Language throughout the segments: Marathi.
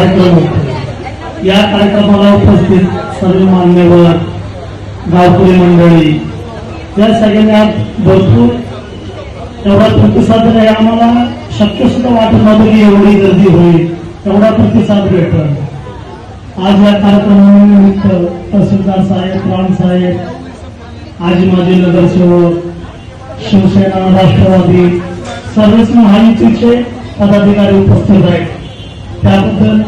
कार्यक्रम होतो या कार्यक्रमाला उपस्थित सर्व मान्यवर गावकरी मंडळी या सगळ्यांनी भरपूर तेवढा प्रतिसाद आम्हाला शक्य सुद्धा वाटत नव्हतं की एवढी गर्दी होईल. तेवढा प्रतिसाद भेटल. आज या कार्यक्रमानिमित्त तहसीलदार साहेब राम साहेब आजी माजी नगरसेवक शिवसेना राष्ट्रवादी सर्वच महायुतीचे पदाधिकारी उपस्थित आहेत. त्याबद्दल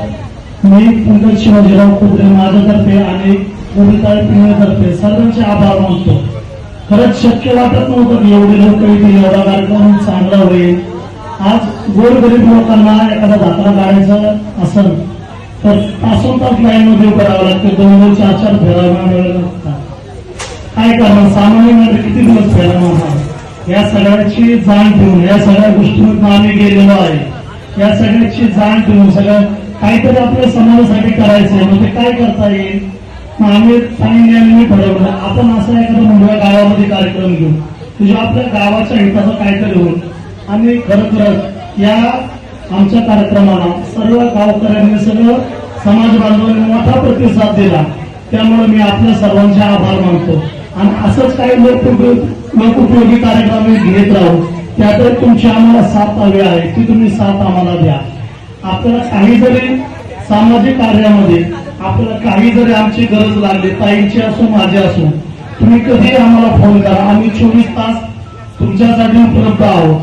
मी पंकज शिवाजीराव कुत्रे माझ्यातर्फे आणि कविता पिण्यातर्फे सर्वांचे आभार मानतो. खरंच शक्य वाटत नव्हतं की एवढे लोक येतील एवढा कार्यक्रम चांगला होईल. आज गोरगरीब लोकांना एखादा दाखला काढायचा असेल तर तासून तास लाईन मध्ये करावं राहावं लागतं. दोन दोन चार चार फेरा वेळ लागतात काय करणार? सामान्य किती दिवस फेरा या सगळ्याची जाण ठेवून या सगळ्या गोष्टींमधून आम्ही गेलेलो आहे. या सगळ्याची जाण ठेवून सगळं काहीतरी आपल्या समाजासाठी करायचंय. मग ते काय करता येईल? मग आम्ही सांगितले ठरवलं आपण असं एखादा मुंबई गावामध्ये कार्यक्रम घेऊ. तुझ्या आपल्या गावाच्या हिताचं काहीतरी होईल. आणि खरोखरच या आमच्या कार्यक्रमाला सर्व गावकऱ्यांनी सगळं समाज बांधवांनी मोठा प्रतिसाद दिला. त्यामुळे मी आपल्या सर्वांचे आभार मानतो. आणि असंच काही लोक लोकउपयोगी कार्यक्रम घेत राहू. त्यातच तुमची आम्हाला साथ हवी आहे ती तुम्ही साथ आम्हाला द्या. आपल्याला काही जरी सामाजिक कार्यामध्ये आपल्याला काही जरी आमची गरज लागली ताईंची असो माझी असो तुम्ही कधी आम्हाला फोन करा. आम्ही चोवीस तास तुमच्यासाठी उपलब्ध आहोत.